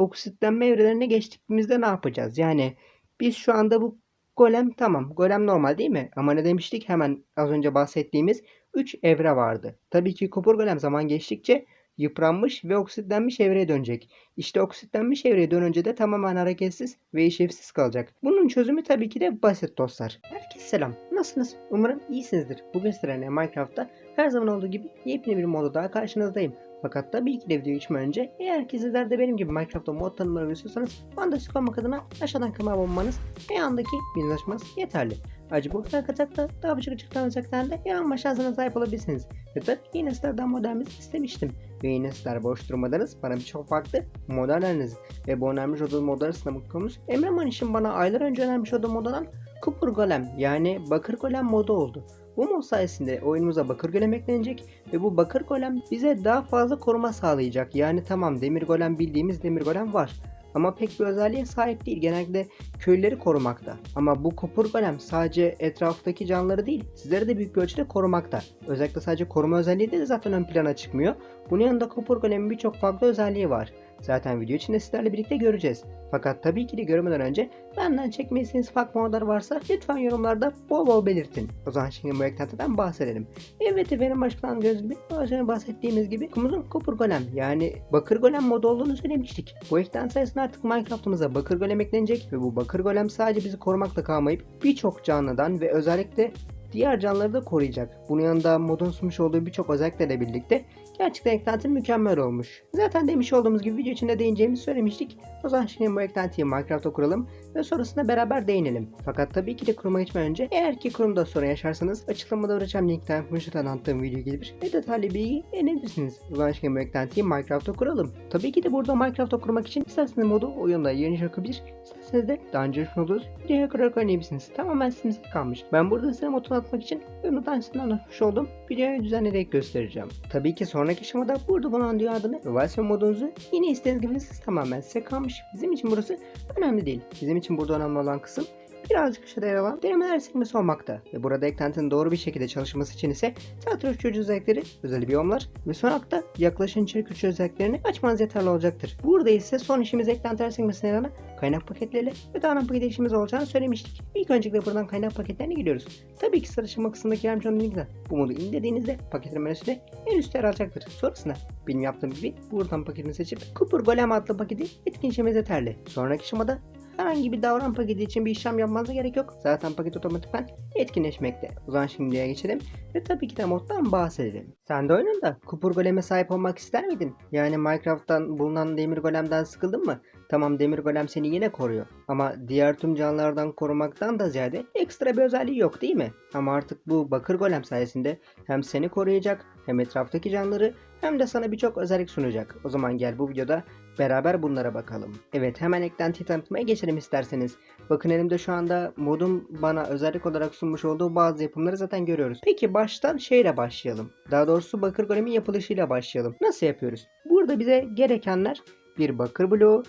oksitlenme evrelerine geçtiğimizde ne yapacağız? Yani biz şu anda bu golem tamam. Golem normal değil mi? Ama ne demiştik? Hemen az önce bahsettiğimiz 3 evre vardı. Tabii ki kupur golem zaman geçtikçe yıpranmış ve oksitlenmiş evreye dönecek. İşte oksitlenmiş evreye dönünce de tamamen hareketsiz ve işlevsiz kalacak. Bunun çözümü tabii ki de basit dostlar. Herkese selam. Nasılsınız? Umarım iyisinizdir. Bugün sizlerle Minecraft'ta her zaman olduğu gibi yepyeni bir modu daha karşınızdayım. Fakat tabii ki de videoyu geçmeden önce eğer ki sizler de benim gibi Minecraft'ta mod tanımlarını istiyorsanız bana destek olmak adına aşağıdan kanalıma abone olmanız ve yandaki bildirim yeterli. Ayrıca bu kadar kaçakta daha buçuk açıklanacaktaren de yan şansına sahip olabilirsiniz. Ve tabii ki yine sizlerden modernimiz istemiştim. Ve yine sizler boş durmadınız bana birçok farklı mod öneriniz. Ve bu önermiş olduğum mod arasında bakıyoruz. Emre Maniş'in bana aylar önce önermiş olduğu modadan Kupur Golem yani Bakır Golem modu oldu. Bu mod sayesinde oyunumuza bakır golem eklenecek ve bu bakır golem bize daha fazla koruma sağlayacak. Yani tamam demir golem bildiğimiz demir golem var. Ama pek bir özelliğe sahip değil. Genellikle köyleri korumakta. Ama bu kupur golem sadece etraftaki canlıları değil, sizleri de büyük bir ölçüde korumakta. Özellikle sadece koruma özelliği de zaten ön plana çıkmıyor. Bunun yanında kupur golemin birçok farklı özelliği var. Zaten video içinde sizlerle birlikte göreceğiz. Fakat tabii ki de görmeden önce benden çekmeyi istediğiniz farklı modlar varsa lütfen yorumlarda bol bol belirtin. O zaman şimdi bu eklentiden bahsedelim. Evet efendim başkan göz gibi az önce bahsettiğimiz gibi kumuzun kupur golem yani bakır golem modu olduğunu söylemiştik. Bu eklenti sayesinde artık Minecraft'ımıza bakır golem eklenecek ve bu bakır golem sadece bizi korumakla kalmayıp birçok canlıdan ve özellikle diğer canlıları da koruyacak. Bunun yanında modun sunmuş olduğu birçok özelliklerle birlikte gerçekten eklenti mükemmel olmuş. Zaten demiş olduğumuz gibi video içinde değineceğimizi söylemiştik. O zaman şimdi bu eklentiyi Minecraft'ta kuralım ve sonrasında beraber değinelim. Fakat tabii ki de kuruma geçmeden önce eğer ki kurumda sorun yaşarsanız açıklamada bırakacağım linkten Müşteriden anlattığım video gelir ve detaylı bilgi edinebilirsiniz. O zaman şimdi bu eklentiyi Minecraft'ta kuralım. Tabii ki de burada Minecraft'ta kurmak için isterseniz modu oyunda yeni çakabilir, isterseniz de önce olduğunuz videoya kurarak oynayabilirsiniz. Tamamen size kalmış. Ben burada size modunu atmak için oyunu size anlatmış oldum. Videoyu düzenleyerek göstereceğim. Tabii ki sonraki aşamada burada bulunan diyor adını ve versiyon modunuzu yine istediğiniz gibi siz tamamen size kalmış. Bizim için burası önemli değil. Bizim için burada önemli olan kısım birazcık yer alan denemeler sekmesi olmakta. Ve burada eklentinin doğru bir şekilde çalışması için ise tiyatro uçurucu özellikleri, özel biyomlar ve son hakta yaklaşın içerik uçurucu özelliklerini açmanız yeterli olacaktır. Burada ise son işimiz eklentiler sekmesine yana kaynak paketleri ve dağınan paket işimiz olacağını söylemiştik. İlk öncelikle buradan kaynak paketlerine giriyoruz. Tabii ki sıraştırma kısmındaki olduğum linkten bu modu indirdiğinizde paketin menüsünde en üstte yer alacaktır. Sonrasında benim yaptığım gibi buradan paketini seçip Cooper Golem adlı paketi etkinleşmemiz yeterli. Sonraki aşamada herhangi bir davran paketi için bir işlem yapmanıza gerek yok. Zaten paket otomatikman etkinleşmekte. O zaman şimdiye geçelim ve tabii ki de moddan bahsedelim. Sen de oyununda kupur goleme sahip olmak ister miydin? Yani Minecraft'tan bulunan demir golemden sıkıldın mı? Tamam demir golem seni yine koruyor. Ama diğer tüm canlılardan korumaktan da ziyade ekstra bir özelliği yok değil mi? Ama artık bu bakır golem sayesinde hem seni koruyacak hem etraftaki canlıları hem de sana birçok özellik sunacak. O zaman gel bu videoda beraber bunlara bakalım. Evet hemen eklentiyi tanıtmaya geçelim isterseniz. Bakın elimde şu anda modun bana özellik olarak sunmuş olduğu bazı yapımları zaten görüyoruz. Peki baştan şeyle başlayalım. Daha doğrusu bakır golemin yapılışıyla başlayalım. Nasıl yapıyoruz? Burada bize gerekenler bir bakır bloğu,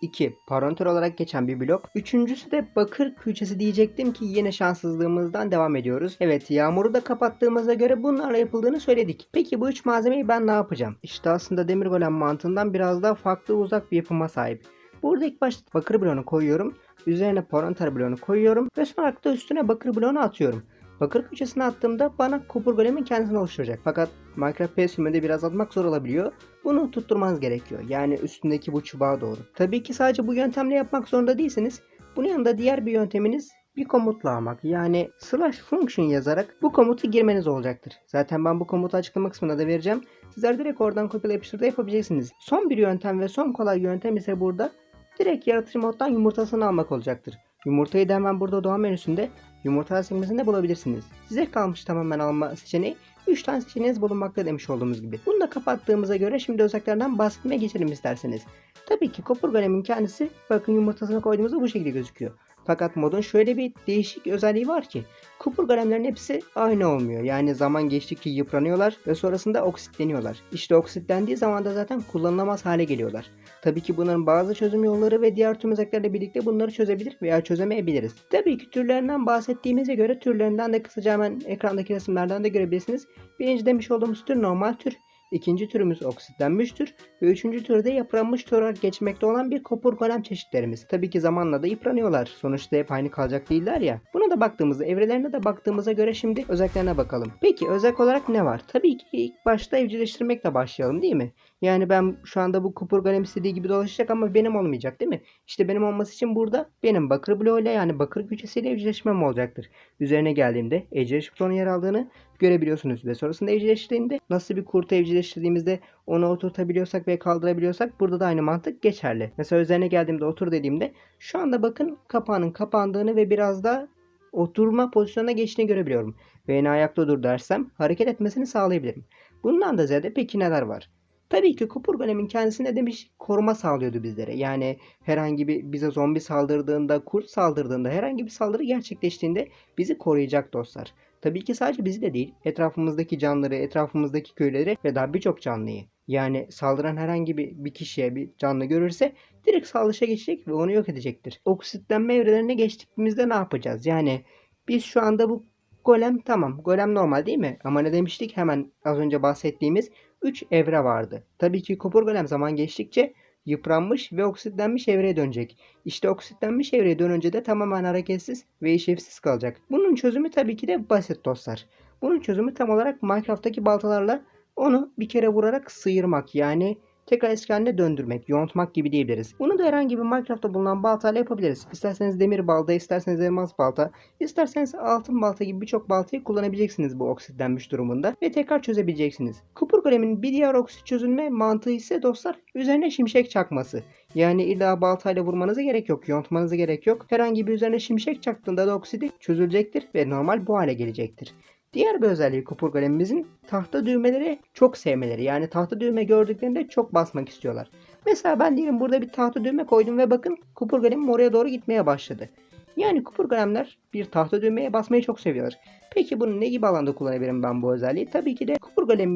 2. Paranter olarak geçen bir blok. Üçüncüsü de bakır külçesi diyecektim ki yine şanssızlığımızdan devam ediyoruz. Evet yağmuru da kapattığımıza göre bunlarla yapıldığını söyledik. Peki bu üç malzemeyi ben ne yapacağım? İşte aslında demir golem mantığından biraz daha farklı uzak bir yapıma sahip. Burada ilk başta bakır bloğunu koyuyorum. Üzerine paranter bloğunu koyuyorum ve sonra da üstüne bakır bloğunu atıyorum. Bakır köşesine attığımda bana kupur golemin kendisini oluşturacak. Fakat Minecraft PS sürümünde biraz atmak zor olabiliyor. Bunu tutturmanız gerekiyor. Yani üstündeki bu çubuğa doğru. Tabii ki sadece bu yöntemle yapmak zorunda değilsiniz. Bunun yanında diğer bir yönteminiz bir komutla almak. Yani slash function yazarak bu komutu girmeniz olacaktır. Zaten ben bu komutu açıklama kısmına da vereceğim. Sizler direkt oradan kopyala yapıştır da yapabileceksiniz. Son bir yöntem ve son kolay yöntem ise burada direkt yaratıcı moddan yumurtasını almak olacaktır. Yumurtayı da hemen burada doğan menüsünde yumurta sekmesinde bulabilirsiniz. Size kalmış tamamen alma seçeneği 3 tane seçeneğiniz bulunmakta demiş olduğumuz gibi. Bunu da kapattığımıza göre şimdi özelliklerden bahsetmeye geçelim isterseniz. Tabii ki kopur golemin kendisi bakın yumurtasına koyduğumuzda bu şekilde gözüküyor. Fakat modun şöyle bir değişik özelliği var ki kupur golemlerin hepsi aynı olmuyor. Yani zaman geçtikçe yıpranıyorlar ve sonrasında oksitleniyorlar. İşte oksitlendiği zaman da zaten kullanılamaz hale geliyorlar. Tabii ki bunların bazı çözüm yolları ve diğer tüm özelliklerle birlikte bunları çözebilir veya çözemeyebiliriz. Tabii ki türlerinden bahsettiğimize göre türlerinden de kısaca hemen ekrandaki resimlerden de görebilirsiniz. Birinci demiş olduğumuz tür normal tür. İkinci türümüz oksitlenmiş tür ve üçüncü türde yıpranmış tür olarak geçmekte olan bir kopur golem çeşitlerimiz. Tabii ki zamanla da yıpranıyorlar. Sonuçta hep aynı kalacak değiller ya. Buna da baktığımızda, evrelerine de baktığımıza göre şimdi özelliklerine bakalım. Peki özellik olarak ne var? Tabii ki ilk başta evcilleştirmekle başlayalım değil mi? Yani ben şu anda bu kupur golem istediği gibi dolaşacak ama benim olmayacak değil mi? İşte benim olması için burada benim bakır bloğuyla yani bakır güçesiyle evcilleşmem olacaktır. Üzerine geldiğimde evcilleşik butonun yer aldığını görebiliyorsunuz ve sonrasında evcilleştiğinde nasıl bir kurtu evcilleştirdiğimizde onu oturtabiliyorsak ve kaldırabiliyorsak burada da aynı mantık geçerli. Mesela üzerine geldiğimde otur dediğimde şu anda bakın kapağının kapandığını ve biraz da oturma pozisyonuna geçtiğini görebiliyorum. Ve yine ayakta dur dersem hareket etmesini sağlayabilirim. Bundan da ziyade peki neler var? Tabii ki Kupur Golem'in kendisine demiş koruma sağlıyordu bizlere. Yani herhangi bir bize zombi saldırdığında, kurt saldırdığında, herhangi bir saldırı gerçekleştiğinde bizi koruyacak dostlar. Tabii ki sadece bizi de değil, etrafımızdaki canlıları, etrafımızdaki köyleri ve daha birçok canlıyı. Yani saldıran herhangi bir, bir kişiye, bir canlı görürse direkt saldırışa geçecek ve onu yok edecektir. Oksitlenme evrelerine geçtiğimizde ne yapacağız? Yani biz şu anda bu golem tamam. Golem normal değil mi? Ama ne demiştik? Hemen az önce bahsettiğimiz 3 evre vardı. Tabii ki kopur golem zaman geçtikçe yıpranmış ve oksitlenmiş evreye dönecek. İşte oksitlenmiş evreye dönünce de tamamen hareketsiz ve işlevsiz kalacak. Bunun çözümü tabii ki de basit dostlar. Bunun çözümü tam olarak Minecraft'taki baltalarla onu bir kere vurarak sıyırmak yani tekrar eski haline döndürmek, yontmak gibi diyebiliriz. Bunu da herhangi bir Minecraft'ta bulunan baltayla yapabiliriz. İsterseniz demir balta, isterseniz elmas balta, isterseniz altın balta gibi birçok baltayı kullanabileceksiniz bu oksitlenmiş durumunda ve tekrar çözebileceksiniz. Kupur golemin bir diğer oksit çözülme mantığı ise dostlar üzerine şimşek çakması. Yani illa baltayla vurmanıza gerek yok, yontmanıza gerek yok. Herhangi bir üzerine şimşek çaktığında da oksidi çözülecektir ve normal bu hale gelecektir. Diğer bir özelliği kupur golemimizin tahta düğmeleri çok sevmeleri. Yani tahta düğme gördüklerinde çok basmak istiyorlar. Mesela ben diyelim burada bir tahta düğme koydum ve bakın kupur golemim oraya doğru gitmeye başladı. Yani kupur golemler bir tahta düğmeye basmayı çok seviyorlar. Peki bunu ne gibi alanda kullanabilirim ben bu özelliği? Tabii ki de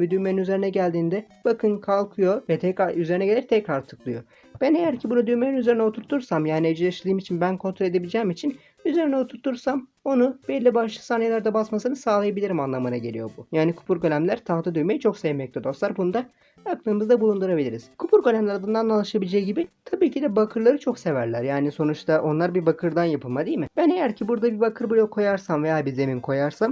bir düğmenin üzerine geldiğinde bakın kalkıyor ve tekrar üzerine gelir tekrar tıklıyor. Ben eğer ki bunu düğmenin üzerine oturtursam yani evcilleştirdiğim için ben kontrol edebileceğim için üzerine oturtursam onu belli başlı saniyelerde basmasını sağlayabilirim anlamına geliyor bu. Yani kupur golemler tahta düğmeyi çok sevmekte dostlar. Bunu da aklımızda bulundurabiliriz. Kupur golemler adından anlaşılabileceği gibi tabii ki de bakırları çok severler. Yani sonuçta onlar bir bakırdan yapılma değil mi? Ben eğer ki burada bir bakır blok koyarsam veya bir zemin koyarsam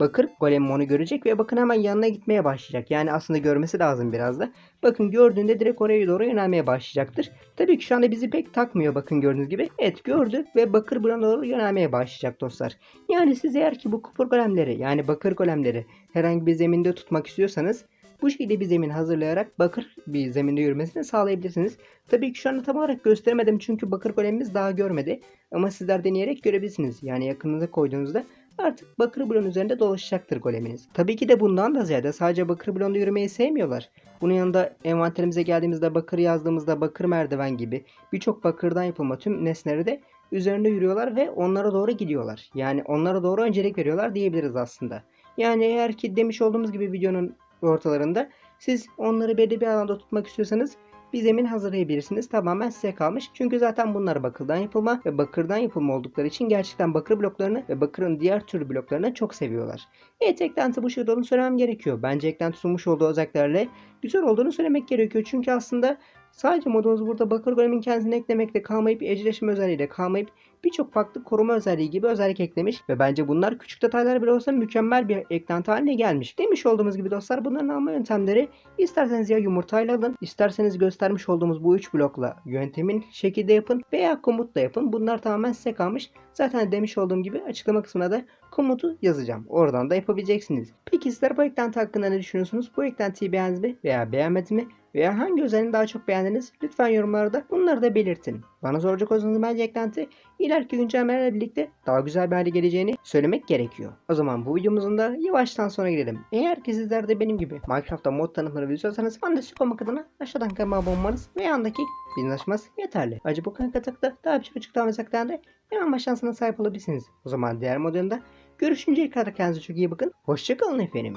bakır golem onu görecek ve bakın hemen yanına gitmeye başlayacak. Yani aslında görmesi lazım biraz da. Bakın gördüğünde direkt oraya doğru yönelmeye başlayacaktır. Tabii ki şu anda bizi pek takmıyor bakın gördüğünüz gibi. Evet gördü ve bakır buna doğru yönelmeye başlayacak dostlar. Yani siz eğer ki bu kupur golemleri yani bakır golemleri herhangi bir zeminde tutmak istiyorsanız bu şekilde bir zemin hazırlayarak bakır bir zeminde yürümesini sağlayabilirsiniz. Tabii ki şu anda tam olarak gösteremedim çünkü bakır golemimiz daha görmedi. Ama sizler deneyerek görebilirsiniz. Yani yakınınıza koyduğunuzda artık bakır bloğun üzerinde dolaşacaktır goleminiz. Tabii ki de bundan da ziyade sadece bakır bloğunda yürümeyi sevmiyorlar. Bunun yanında envanterimize geldiğimizde bakır yazdığımızda bakır merdiven gibi birçok bakırdan yapılma tüm nesneleri de üzerinde yürüyorlar ve onlara doğru gidiyorlar. Yani onlara doğru öncelik veriyorlar diyebiliriz aslında. Yani eğer ki demiş olduğumuz gibi videonun ortalarında siz onları belli bir alanda tutmak istiyorsanız bir zemin hazırlayabilirsiniz. Tamamen size kalmış. Çünkü zaten bunlar bakırdan yapılma ve bakırdan yapılma oldukları için gerçekten bakır bloklarını ve bakırın diğer tür bloklarını çok seviyorlar. Evet eklenti bu şekilde olduğunu söylemem gerekiyor. Bence eklenti sunmuş olduğu özelliklerle güzel olduğunu söylemek gerekiyor. Çünkü aslında sadece modumuz burada bakır golemin kendisini eklemekle kalmayıp evcilleşme özelliğiyle kalmayıp birçok farklı koruma özelliği gibi özellik eklemiş ve bence bunlar küçük detaylar bile olsa mükemmel bir eklenti haline gelmiş. Demiş olduğumuz gibi dostlar bunların alma yöntemleri isterseniz ya yumurtayla alın, isterseniz göstermiş olduğumuz bu 3 blokla yöntemin şekilde yapın veya komutla yapın. Bunlar tamamen size kalmış. Zaten demiş olduğum gibi açıklama kısmına da komutu yazacağım. Oradan da yapabileceksiniz. Peki sizler bu eklenti hakkında ne düşünüyorsunuz? Bu eklentiyi beğendiniz mi veya beğenmediniz mi? Veya hangi özelliğini daha çok beğendiniz? Lütfen yorumlarda bunları da belirtin. Bana soracak olsanız bence eklenti ileriki güncellemelerle birlikte daha güzel bir hale geleceğini söylemek gerekiyor. O zaman bu videomuzun da yavaştan sona gidelim. Eğer ki sizler de benim gibi Minecraft'ta mod tanıtımları istiyorsanız bana destek olmak adına aşağıdan kanalıma abone olmanız ve yandaki bildirim açmanız yeterli. Ayrıca bu kanal katakta daha birçok açıklama mesajlarında hemen şansına sahip olabilirsiniz. O zaman diğer modunda görüşünceye kadar kendinize çok iyi bakın. Hoşçakalın efendim.